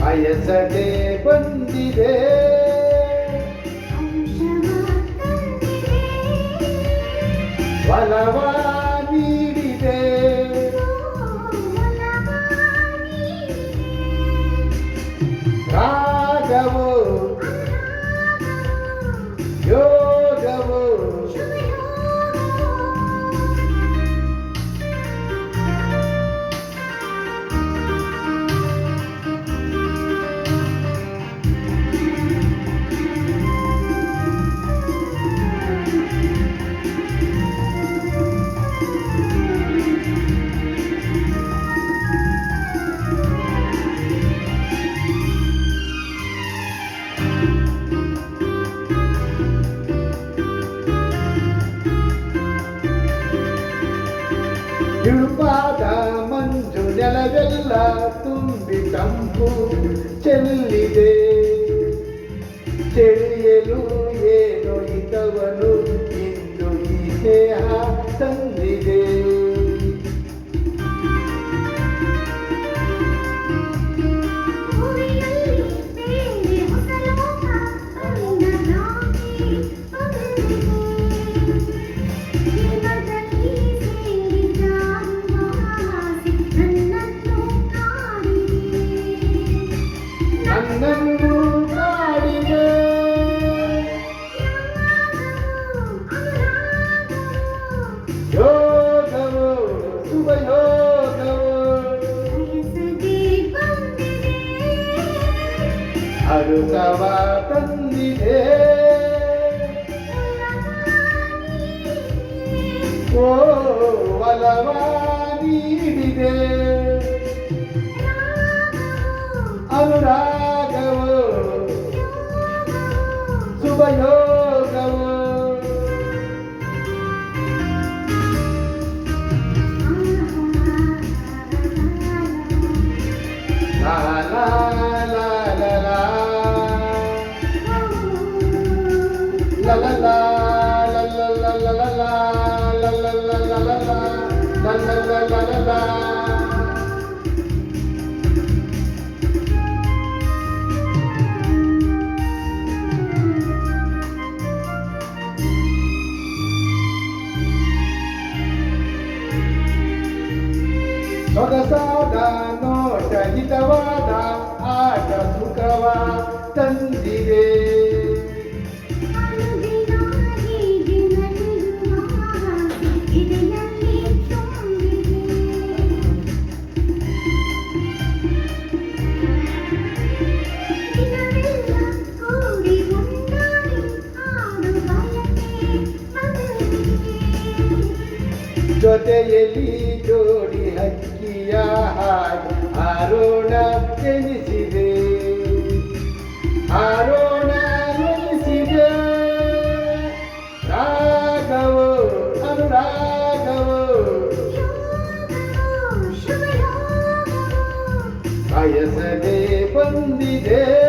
ಬಯಸದೆ ಬಂದಿದೆ వలవా నీడిదే రాగవో ಇಳುಪಾದ ಮಂಜು ನೆಲವೆಲ್ಲ ತುಂಬಿ ತಂಪು ಚೆಲ್ಲಿದೆ. ಚೆಳಿಯಲು ಏನೋ ಇದ್ದವನು ಅರುಸವ ತಂದಿದೆ ಓ ಒಲವ ನೀಡಿದೆ ಅನುರಾಗವು ಶುಭಯೋಗವು ಲಾ ಲಾ ಸೊಗಸಾದ ನೋಟ ಹಿತವಾದ ಆಟ ಸುಖವ ತಂದಿದೆ ಜೊತೆಯಲ್ಲಿ ಜೋಡಿ ಹಾರೋಣ ಜನಿಸಿದೆ ಹಾರೋಣ ಜನಿಸಿದೆ ರಾಘವ. ಅನುರಾಘವ ಬಯಸದೆ ಬಂದಿದೆ.